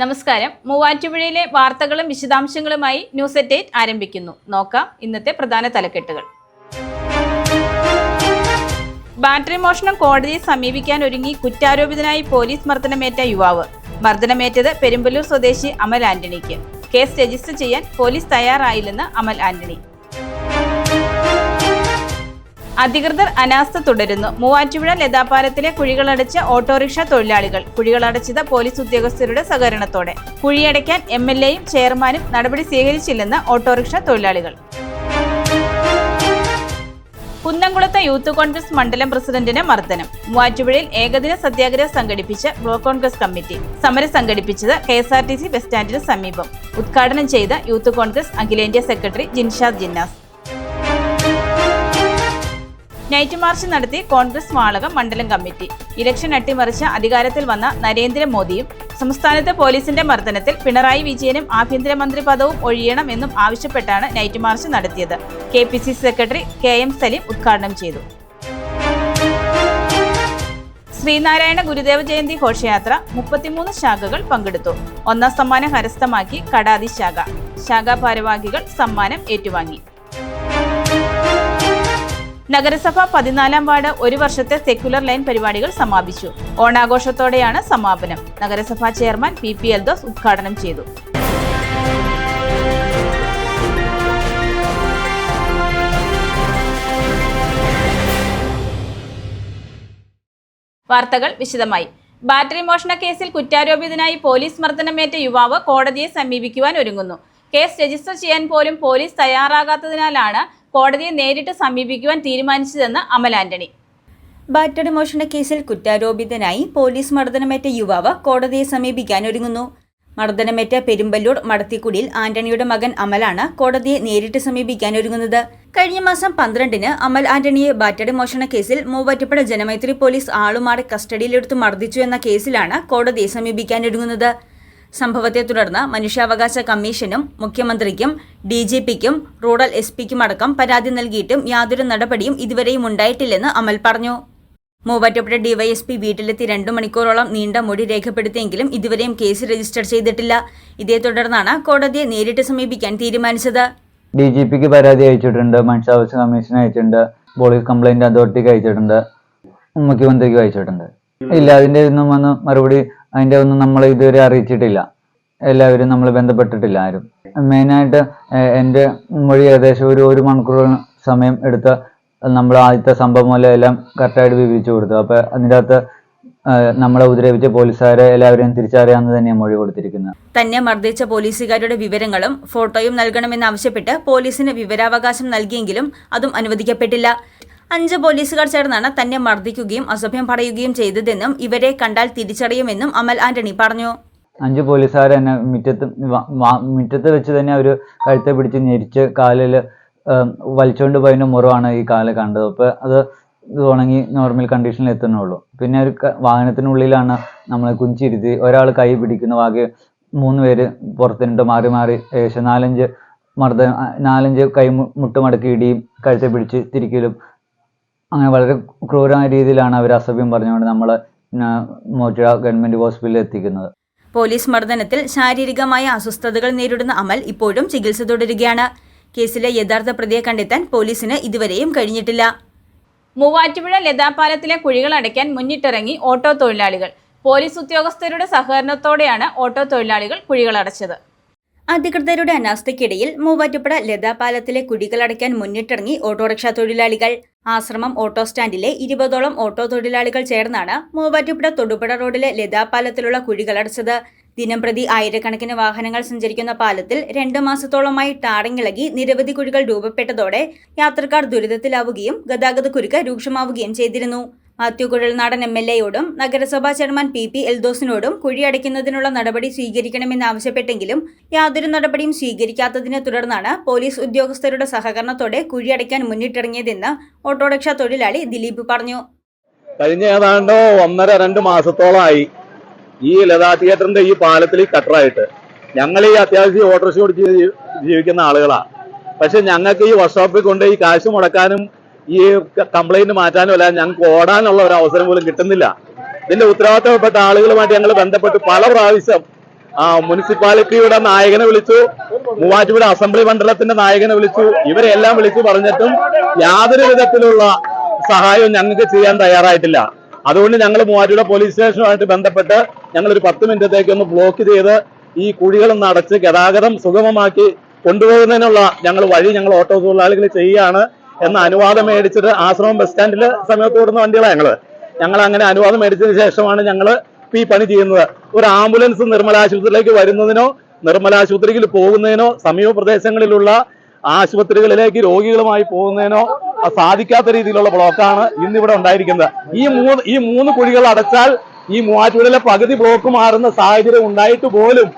നമസ്കാരം. മൂവാറ്റുപുഴയിലെ വാർത്തകളും വിശദാംശങ്ങളുമായി ന്യൂസ് അറ്റ് എയ്റ്റ് ആരംഭിക്കുന്നു. നോക്കാം ഇന്നത്തെ പ്രധാന തലക്കെട്ടുകൾ. ബാറ്ററി മോഷണം കോടതിയെ സമീപിക്കാൻ ഒരുങ്ങി കുറ്റാരോപിതനായി പോലീസ് മർദ്ദനമേറ്റ യുവാവ്. മർദ്ദനമേറ്റത് പെരുമ്പലൂർ സ്വദേശി അമൽ ആന്റണിക്ക്. കേസ് രജിസ്റ്റർ ചെയ്യാൻ പോലീസ് തയ്യാറായില്ലെന്ന് അമൽ ആന്റണി. അധികൃതർ അനാസ്ഥ തുടരുന്നു. മൂവാറ്റുപുഴ ലതാപാലത്തിലെ കുഴികളടച്ച ഓട്ടോറിക്ഷ തൊഴിലാളികൾ കുഴികളടച്ചത് പോലീസ് ഉദ്യോഗസ്ഥരുടെ സഹകരണത്തോടെ. കുഴിയടയ്ക്കാൻ എം എൽ എയും ചെയർമാനും നടപടി സ്വീകരിച്ചില്ലെന്ന് ഓട്ടോറിക്ഷ തൊഴിലാളികൾ. കുന്നംകുളത്ത് യൂത്ത് കോൺഗ്രസ് മണ്ഡലം പ്രസിഡന്റിന് മർദ്ദനം. മൂവാറ്റുപുഴയിൽ ഏകദിന സത്യാഗ്രഹം സംഘടിപ്പിച്ച ബ്ലോക്ക് കോൺഗ്രസ് കമ്മിറ്റി. സമരം സംഘടിപ്പിച്ചത് K S R T C bus സ്റ്റാൻഡിന് സമീപം. ഉദ്ഘാടനം ചെയ്ത യൂത്ത് കോൺഗ്രസ് അഖിലേന്ത്യാ secretary Jinshad Jinnas. Night march നടത്തി കോൺഗ്രസ് വാളക മണ്ഡലം കമ്മിറ്റി. ഇലക്ഷൻ അട്ടിമറിച്ച് അധികാരത്തിൽ വന്ന നരേന്ദ്രമോദിയും സംസ്ഥാനത്തെ പോലീസിന്റെ മർദ്ദനത്തിൽ പിണറായി വിജയനും ആഭ്യന്തരമന്ത്രി പദവും ഒഴിയണം എന്നും ആവശ്യപ്പെട്ടാണ് നൈറ്റ് മാർച്ച് നടത്തിയത്. K secretary K M Salim ഉദ്ഘാടനം ചെയ്തു. ശ്രീനാരായണ ഗുരുദേവ ജയന്തി ഘോഷയാത്ര മുപ്പത്തിമൂന്ന് ശാഖകൾ പങ്കെടുത്തു. ഒന്നാം സമ്മാനം കരസ്ഥമാക്കി കടാതി ശാഖ. ശാഖാ ഭാരവാഹികൾ സമ്മാനം ഏറ്റുവാങ്ങി. നഗരസഭ പതിനാലാം വാർഡ് ഒരു വർഷത്തെ സെക്യുലർ ലൈൻ പരിപാടികൾ സമാപിച്ചു. ഓണാഘോഷത്തോടെയാണ് സമാപനം. നഗരസഭാ ചെയർമാൻ പി പി എൽദോസ് ഉദ്ഘാടനം ചെയ്തു. വാർത്തകൾ വിശദമായി. ബാറ്ററി മോഷണ കേസിൽ കുറ്റാരോപിതനായി പോലീസ് മർദ്ദനമേറ്റ യുവാവ് കോടതിയെ സമീപിക്കുവാൻ ഒരുങ്ങുന്നു. കേസ് രജിസ്റ്റർ ചെയ്യാൻ പോലും പോലീസ് തയ്യാറാകാത്തതിനാലാണ് കോടതിയെ നേരിട്ട് സമീപിക്കുവാൻ തീരുമാനിച്ചതെന്ന് അമൽ ആന്റണി. ബാറ്ററി മോഷണ കേസിൽ കുറ്റാരോപിതനായി പോലീസ് മർദ്ദനമേറ്റ യുവാവ് കോടതിയെ സമീപിക്കാൻ ഒരുങ്ങുന്നു. മർദ്ദനമേറ്റ പെരുമ്പല്ലൂർ മടത്തിക്കുടിയിൽ ആന്റണിയുടെ മകൻ അമലാണ് കോടതിയെ നേരിട്ട് സമീപിക്കാൻ ഒരുങ്ങുന്നത്. കഴിഞ്ഞ മാസം പന്ത്രണ്ടിന് അമൽ ആന്റണിയെ ബാറ്ററി മോഷണ കേസിൽ മൂവാറ്റുപുഴ ജനമൈത്രി പോലീസ് ആളുമാറി കസ്റ്റഡിയിലെടുത്ത് മർദ്ദിച്ചു എന്ന കേസിലാണ് കോടതിയെ സമീപിക്കാൻ ഒരുങ്ങുന്നത്. സംഭവത്തെ തുടർന്ന് മനുഷ്യാവകാശ കമ്മീഷനും മുഖ്യമന്ത്രിക്കും ഡി ജി പിക്കും റൂറൽ എസ് പിക്കും അടക്കം പരാതി നൽകിയിട്ടും യാതൊരു നടപടിയും ഇതുവരെയും ഉണ്ടായിട്ടില്ലെന്ന് അമൽ പറഞ്ഞു. മൂവാറ്റുപുഴ ഡിവൈഎസ്പി വീട്ടിലെത്തി രണ്ടു മണിക്കൂറോളം നീണ്ട മൊഴി രേഖപ്പെടുത്തിയെങ്കിലും ഇതുവരെയും കേസ് രജിസ്റ്റർ ചെയ്തിട്ടില്ല. ഇതേ തുടർന്നാണ് കോടതിയെ നേരിട്ട് സമീപിക്കാൻ തീരുമാനിച്ചത്. ഡി ജി പിക്ക് പരാതി അയച്ചിട്ടുണ്ട് മനുഷ്യാവകാശ കമ്മീഷൻ അയച്ചിട്ടുണ്ട് പോലീസ് കംപ്ലൈന്റ് അതോറിറ്റിക്ക് അയച്ചിട്ടുണ്ട് മുഖ്യമന്ത്രിക്ക് അയച്ചിട്ടുണ്ട്. ഇല്ല അതിന്റെ ഒന്നും വന്ന് മറുപടി അതിന്റെ ഒന്നും നമ്മൾ ഇതുവരെ അറിയിച്ചിട്ടില്ല. എല്ലാവരും നമ്മൾ ബന്ധപ്പെട്ടിട്ടില്ല ആരും. മെയിനായിട്ട് എന്റെ മൊഴി ഏകദേശം ഒരു ഒരു മണിക്കൂർ സമയം എടുത്ത് നമ്മൾ ആദ്യത്തെ സംഭവം പോലെ എല്ലാം കറക്റ്റായിട്ട് വിവരിച്ചു കൊടുത്തു. അപ്പൊ അതിന്റെ അകത്ത് നമ്മളെ ഉപദ്രവിച്ച പോലീസുകാരെ എല്ലാവരെയും തിരിച്ചറിയാമെന്ന് തന്നെ മൊഴി കൊടുത്തിരിക്കുന്നത്. തന്നെ മർദ്ദിച്ച പോലീസുകാരുടെ വിവരങ്ങളും ഫോട്ടോയും നൽകണമെന്നാവശ്യപ്പെട്ട് പോലീസിന് വിവരാവകാശം നൽകിയെങ്കിലും അതും അനുവദിക്കപ്പെട്ടില്ല. അഞ്ച് പോലീസുകാർ ചേർന്നാണ് തന്നെ മർദ്ദിക്കുകയും അസഭ്യം പറയുകയും ചെയ്തതെന്നും ഇവരെ കണ്ടാൽ തിരിച്ചറിയുമെന്നും അമൽ ആന്റണി പറഞ്ഞു. അഞ്ച് പോലീസുകാർ തന്നെ മുറ്റത്ത് മുറ്റത്ത് വെച്ച് തന്നെ അവർ കഴുത്തെ പിടിച്ച് ഞെരിച്ച് കാലിൽ വലിച്ചുകൊണ്ട് പോയതിന്റെ മുറിവാണ് ഈ കാൽ കണ്ടത്. അപ്പോൾ അത് ഉണങ്ങി നോർമൽ കണ്ടീഷനിൽ എത്തുന്നുള്ളൂ. പിന്നെ ഒരു വാഹനത്തിനുള്ളിലാണ് നമ്മളെ കുഞ്ചിരുത്തി ഒരാൾ കൈ പിടിക്കുന്ന. ബാക്കി മൂന്ന് പേര് പുറത്തിനിട്ട് മാറി മാറി ഏകദേശം നാലഞ്ച് മർദ്ദ നാലഞ്ച് കൈ മുട്ടുമടക്കി ഇടിയും കഴുത്തെ പിടിച്ച് തിരിക്കലും അങ്ങനെ വളരെ ക്രൂരമായ രീതിയിലാണ് അവർ അസഭ്യം പറഞ്ഞുകൊണ്ട് നമ്മളെ മോറ്റുഴ ഗവൺമെന്റ് ഹോസ്പിറ്റലിൽ എത്തിക്കുന്നത്. പോലീസ് മർദ്ദനത്തിൽ ശാരീരികമായ അസ്വസ്ഥതകൾ നേരിടുന്ന അമൽ ഇപ്പോഴും ചികിത്സ തുടരുകയാണ്. കേസിലെ യഥാർത്ഥ പ്രതിയെ കണ്ടെത്താൻ പോലീസിന് ഇതുവരെയും കഴിഞ്ഞിട്ടില്ല. മൂവാറ്റുപുഴ ലതാപാലത്തിലെ കുഴികൾ അടയ്ക്കാൻ മുന്നിട്ടിറങ്ങി ഓട്ടോ തൊഴിലാളികൾ. പോലീസ് ഉദ്യോഗസ്ഥരുടെ സഹകരണത്തോടെയാണ് ഓട്ടോ തൊഴിലാളികൾ കുഴികൾ അടച്ചത്. അധികൃതരുടെ അനാസ്ഥയ്ക്കിടയിൽ മൂവാറ്റുപുഴ ലതാപാലത്തിലെ കുടികളടയ്ക്കാൻ മുന്നിട്ടിറങ്ങി ഓട്ടോറിക്ഷ തൊഴിലാളികൾ. ആശ്രമം ഓട്ടോ സ്റ്റാൻഡിലെ ഇരുപതോളം ഓട്ടോ തൊഴിലാളികൾ ചേർന്നാണ് മൂവാറ്റുപുഴ തൊടുപുഴ റോഡിലെ ലതാപാലത്തിലുള്ള കുഴികളടച്ചത് ദിനംപ്രതി ആയിരക്കണക്കിന് വാഹനങ്ങൾ സഞ്ചരിക്കുന്ന പാലത്തിൽ രണ്ട് മാസത്തോളമായി ടാറിങ്ങിളകി നിരവധി കുഴികൾ രൂപപ്പെട്ടതോടെ യാത്രക്കാർ ദുരിതത്തിലാവുകയും ഗതാഗത കുരുക്ക് രൂക്ഷമാവുകയും ചെയ്തിരുന്നു. മാത്യു കുഴൽനാടൻ എം എൽ എയോടും നഗരസഭാ ചെയർമാൻ പി പി എൽദോസിനോടും കുഴിയടയ്ക്കുന്നതിനുള്ള നടപടി സ്വീകരിക്കണമെന്നാവശ്യപ്പെട്ടെങ്കിലും യാതൊരു നടപടിയും സ്വീകരിക്കാത്തതിനെ തുടർന്നാണ് പോലീസ് ഉദ്യോഗസ്ഥരുടെ സഹകരണത്തോടെ കുഴിയടയ്ക്കാൻ മുന്നിട്ടിറങ്ങിയതെന്ന് ഓട്ടോറിക്ഷ തൊഴിലാളി ദിലീപ് പറഞ്ഞു. കഴിഞ്ഞ ഏതാണ്ട് ഒന്നര രണ്ട് മാസത്തോളമായി ഈ ലതാ തിയേറ്ററിന്റെ ഈ പാലത്തിൽ കട്ടറായിട്ട്. ഞങ്ങൾ ഈ അത്യാവശ്യം ഓട്ടോറിക്ഷ ഓടിച്ച് ജീവിക്കുന്ന ആളുകളാണ് പക്ഷെ ഞങ്ങൾക്ക് ഈ വർക്ക്ഷോപ്പിൽ കൊണ്ട് ഈ കാശ് മുടക്കാനും ഈ കംപ്ലൈന്റ് മാറ്റാനും അല്ല ഞങ്ങൾക്ക് ഓടാനുള്ള ഒരു അവസരം പോലും കിട്ടുന്നില്ല. ഇതിന്റെ ഉത്തരവാദിത്തപ്പെട്ട ആളുകളുമായിട്ട് ഞങ്ങൾ ബന്ധപ്പെട്ട് പല പ്രാവശ്യം ആ മുനിസിപ്പാലിറ്റിയുടെ നായകനെ വിളിച്ചു മൂവാറ്റുപുഴ അസംബ്ലി മണ്ഡലത്തിന്റെ നായകനെ വിളിച്ചു ഇവരെല്ലാം വിളിച്ചു പറഞ്ഞിട്ടും യാതൊരു വിധത്തിലുള്ള സഹായവും ഞങ്ങൾക്ക് ചെയ്യാൻ തയ്യാറായിട്ടില്ല. അതുകൊണ്ട് ഞങ്ങൾ മൂവാറ്റുപുഴ പോലീസ് സ്റ്റേഷനുമായിട്ട് ബന്ധപ്പെട്ട് ഞങ്ങൾ ഒരു പത്ത് മിനിറ്റത്തേക്ക് ഒന്ന് ബ്ലോക്ക് ചെയ്ത് ഈ കുഴികളൊന്ന് അടച്ച് ഗതാഗതം സുഗമമാക്കി കൊണ്ടുപോകുന്നതിനുള്ള ഞങ്ങൾ വഴി ഞങ്ങൾ ഓട്ടോ തൊഴിലാളികൾ ചെയ്യുകയാണ്. എന്ന അനുവാദം മേടിച്ചിട്ട് ആശ്രമം ബസ് സ്റ്റാൻഡിൽ സമയത്ത് ഓടുന്ന വണ്ടികളാണ് ഞങ്ങൾ. ഞങ്ങൾ അങ്ങനെ അനുവാദം മേടിച്ചതിന് ശേഷമാണ് ഞങ്ങൾ ഈ പണി ചെയ്യുന്നത്. ഒരു ആംബുലൻസ് നിർമ്മല ആശുപത്രിയിലേക്ക് വരുന്നതിനോ നിർമ്മല ആശുപത്രിയിൽ പോകുന്നതിനോ സമീപ പ്രദേശങ്ങളിലുള്ള ആശുപത്രികളിലേക്ക് രോഗികളുമായി പോകുന്നതിനോ സാധിക്കാത്ത രീതിയിലുള്ള ബ്ലോക്കാണ് ഇന്നിവിടെ ഉണ്ടായിരിക്കുന്നത്. ഈ മൂന്ന് ഈ മൂന്ന് കുഴികൾ അടച്ചാൽ ഈ മൂവാറ്റുപുഴയിലെ പകുതി ബ്ലോക്ക് മാറുന്ന സാഹചര്യം ഉണ്ടായിട്ട് പോലും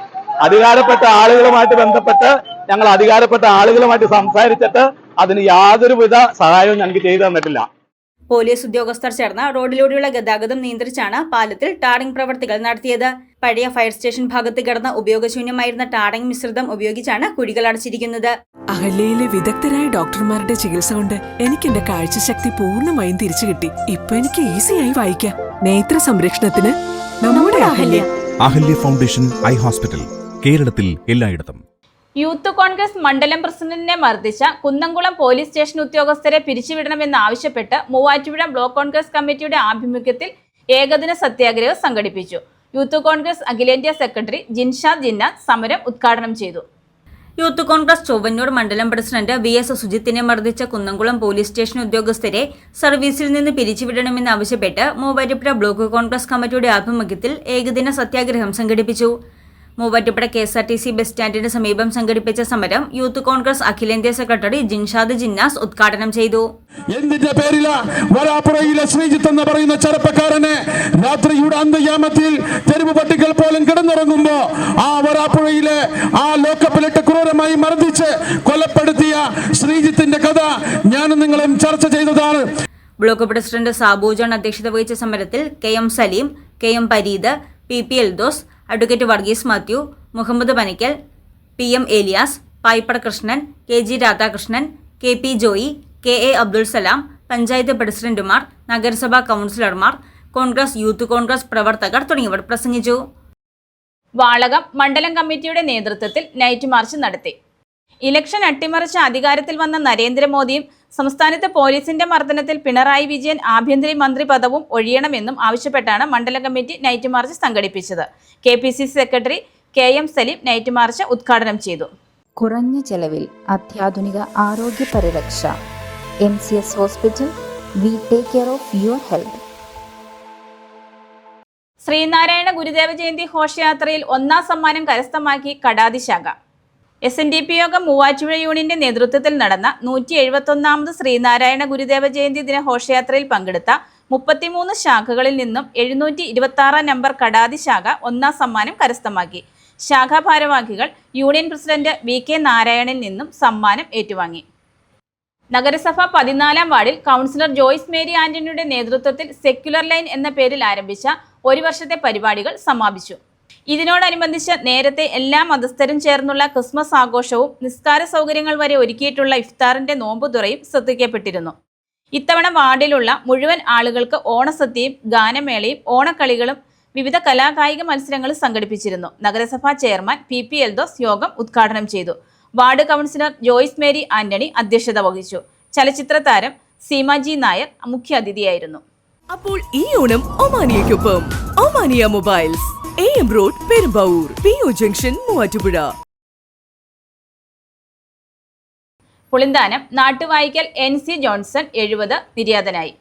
അധികാരപ്പെട്ട ആളുകളുമായിട്ട് ബന്ധപ്പെട്ട് ഞങ്ങൾ അധികാരപ്പെട്ട ആളുകളുമായിട്ട് സംസാരിച്ചിട്ട് അതിന് യാതൊരുവിധ സഹായവും ഞങ്ങൾക്ക് ചെയ്തു തന്നിട്ടില്ല. പോലീസ് ഉദ്യോഗസ്ഥർ ചേർന്ന റോഡിലൂടെയുള്ള ഗതാഗതം നിയന്ത്രിച്ചാണ് പാലത്തിൽ ടാറിംഗ് പ്രവർത്തികൾ നടത്തിയത്. പഴയ ഫയർ സ്റ്റേഷൻ ഭാഗത്ത് കിടന്ന ഉപയോഗശൂന്യമായിരുന്ന ടാറിംഗ് മിശ്രിതം ഉപയോഗിച്ചാണ് കുഴികൾ അടച്ചിരിക്കുന്നത്. അഹല്യയിലെ വിദഗ്ധരായ ഡോക്ടർമാരുടെ ചികിത്സ കൊണ്ട് എനിക്ക് എന്റെ കാഴ്ചശക്തി പൂർണമായും തിരിച്ചു കിട്ടി. ഇപ്പൊ എനിക്ക് ഈസിയായി വായിക്കാം. നേത്ര സംരക്ഷണത്തിന് നമ്മുടെ Ahalya. Ahalya foundation eye hospital. കേരളത്തിൽ എല്ലായിടത്തും. യൂത്ത് കോൺഗ്രസ് മണ്ഡലം പ്രസിഡന്റിനെ മർദ്ദിച്ച കുന്നംകുളം പോലീസ് സ്റ്റേഷൻ ഉദ്യോഗസ്ഥരെ പിരിച്ചുവിടണമെന്നാവശ്യപ്പെട്ട് മൂവാറ്റുപുഴ ബ്ലോക്ക് കോൺഗ്രസ് കമ്മിറ്റിയുടെ ആഭിമുഖ്യത്തിൽ ഏകദിന സത്യാഗ്രഹം സംഘടിപ്പിച്ചു. യൂത്ത് കോൺഗ്രസ് അഖിലേന്ത്യാ സെക്രട്ടറി ജിൻഷാ ജിന്ന സമരം ഉദ്ഘാടനം ചെയ്തു. യൂത്ത് കോൺഗ്രസ് ചൊവ്വന്നൂർ മണ്ഡലം പ്രസിഡന്റ് വി എസ് സുജിത്തിനെ മർദ്ദിച്ച കുന്നംകുളം പോലീസ് സ്റ്റേഷൻ ഉദ്യോഗസ്ഥരെ സർവീസിൽ നിന്ന് പിരിച്ചുവിടണമെന്നാവശ്യപ്പെട്ട് മൂവാറ്റുപുഴ ബ്ലോക്ക് കോൺഗ്രസ് കമ്മിറ്റിയുടെ ആഭിമുഖ്യത്തിൽ ഏകദിന സത്യാഗ്രഹം സംഘടിപ്പിച്ചു. Muvattupuzha K S R T C bus സ്റ്റാൻഡിന് സമീപം സംഘടിപ്പിച്ച സമരം യൂത്ത് കോൺഗ്രസ് അഖിലേന്ത്യാ സെക്രട്ടറി ജിൻഷാദ് ജിന്നാസ് ഉദ്ഘാടനം ചെയ്തു. എന്തിന്റെ പേരില വരാപ്പുറയിലെ ശ്രീജിത്ത് എന്ന് പറയുന്ന ചെറുപ്പക്കാരനെ രാത്രിയുടെ അന്തയാമത്തിൽ തെരുവ് പട്ടികൾ പോലും കിടന്നുറങ്ങുമ്പോ ആ വരാപ്പുഴയിലെ ആ ലോക്കപ്പിലിട്ട് ക്രൂരമായി മർദ്ദിച്ച് കൊലപ്പെടുത്തിയ ശ്രീജിത്തിന്റെ കഥ ഞാനും നിങ്ങളും ചർച്ച ചെയ്തതാണ്. ബ്ലോക്ക് പ്രസിഡന്റ് സാബു ജോൺ അധ്യക്ഷത വഹിച്ച സമരത്തിൽ K M Salim K M Pareed P P Eldhose advocate Varghese Mathew Muhammad Panikkal P M Elias Paipada Krishnan K G Radhakrishnan K P Joy K A Abdul Salam panchayat പ്രസിഡന്റുമാർ നഗരസഭാ കൗൺസിലർമാർ Congress youth Congress പ്രവർത്തകർ തുടങ്ങിയവർ പ്രസംഗിച്ചു. വാളകം മണ്ഡലം കമ്മിറ്റിയുടെ നേതൃത്വത്തിൽ night march നടത്തി. ഇലക്ഷൻ അട്ടിമറിച്ച് അധികാരത്തിൽ വന്ന നരേന്ദ്രമോദിയും സംസ്ഥാനത്തെ പോലീസിന്റെ മർദ്ദനത്തിൽ പിണറായി വിജയൻ ആഭ്യന്തര മന്ത്രി പദവും ഒഴിയണമെന്നും ആവശ്യപ്പെട്ടാണ് മണ്ഡല കമ്മിറ്റി നൈറ്റ് മാർച്ച് സംഘടിപ്പിച്ചത്. K secretary K M Salim night march ഉദ്ഘാടനം ചെയ്തു. കുറഞ്ഞ ചെലവിൽ അത്യാധുനിക ആരോഗ്യ പരിരക്ഷ. M C S hospital. We take care of your health. Sreenarayana Gurudeva Jayanthi ഘോഷയാത്രയിൽ ഒന്നാം സമ്മാനം കരസ്ഥമാക്കി കടാതി ശാഖ S N D P Yogam Muvattupuzha യൂണിയന്റെ നേതൃത്വത്തിൽ നടന്ന നൂറ്റി എഴുപത്തൊന്നാമത് ശ്രീനാരായണ ഗുരുദേവ ജയന്തി ദിന ഘോഷയാത്രയിൽ പങ്കെടുത്ത മുപ്പത്തിമൂന്ന് ശാഖകളിൽ നിന്നും എഴുന്നൂറ്റി ഇരുപത്തി നമ്പർ കടാതി ശാഖ ഒന്നാം സമ്മാനം കരസ്ഥമാക്കി. ശാഖാ ഭാരവാഹികൾ യൂണിയൻ പ്രസിഡന്റ് വി കെ നാരായണനിൽ നിന്നും സമ്മാനം ഏറ്റുവാങ്ങി. നഗരസഭ പതിനാലാം വാർഡിൽ കൗൺസിലർ ജോയ്സ് മേരി ആന്റണിയുടെ നേതൃത്വത്തിൽ സെക്യുലർ ലൈൻ എന്ന പേരിൽ ആരംഭിച്ച ഒരു വർഷത്തെ പരിപാടികൾ സമാപിച്ചു. ഇതിനോടനുബന്ധിച്ച് നേരത്തെ എല്ലാ മതസ്ഥരും ചേർന്നുള്ള ക്രിസ്മസ് ആഘോഷവും നിസ്കാര സൗകര്യങ്ങൾ വരെ ഒരുക്കിയിട്ടുള്ള ഇഫ്താറിന്റെ നോമ്പുതുറയും ശ്രദ്ധിക്കപ്പെട്ടിരുന്നു. ഇത്തവണ വാർഡിലുള്ള മുഴുവൻ ആളുകൾക്ക് ഓണസദ്യയും ഗാനമേളയും ഓണക്കളികളും വിവിധ കലാകായിക മത്സരങ്ങളും സംഘടിപ്പിച്ചിരുന്നു. നഗരസഭാ ചെയർമാൻ പി പി എൽദോസ് യോഗം ഉദ്ഘാടനം ചെയ്തു. Ward councillor Joyce Mary Antony അധ്യക്ഷത വഹിച്ചു. ചലച്ചിത്ര താരം സീമാജി നായർ മുഖ്യാതിഥിയായിരുന്നു. അപ്പോൾ ഈ Onam ഒമാനിയയ്ക്കൊപ്പം. Omania mobiles. A M road Perumbavoor P O junction Muvattupuzha Pulinthanam Nattuvayikkal N C Johnson എഴുപത് നിര്യാതനായി.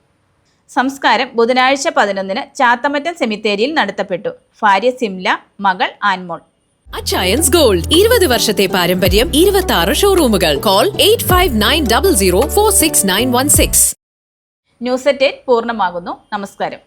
സംസ്കാരം ബുധനാഴ്ച പതിനൊന്നിന് ചാത്തമറ്റം സെമിത്തേരിയിൽ നടത്തപ്പെട്ടു. ഭാര്യ സിംല മകൾ ആൻമോൾ. അച്ചയൻസ് ഗോൾഡ് ഇരുപത് വർഷത്തെ പാരമ്പര്യം ഇരുപത്തി ആറ് ഷോറൂമുകൾ call eight five nine double zero four six nine one six news at പൂർണമാകുന്നു. നമസ്കാരം.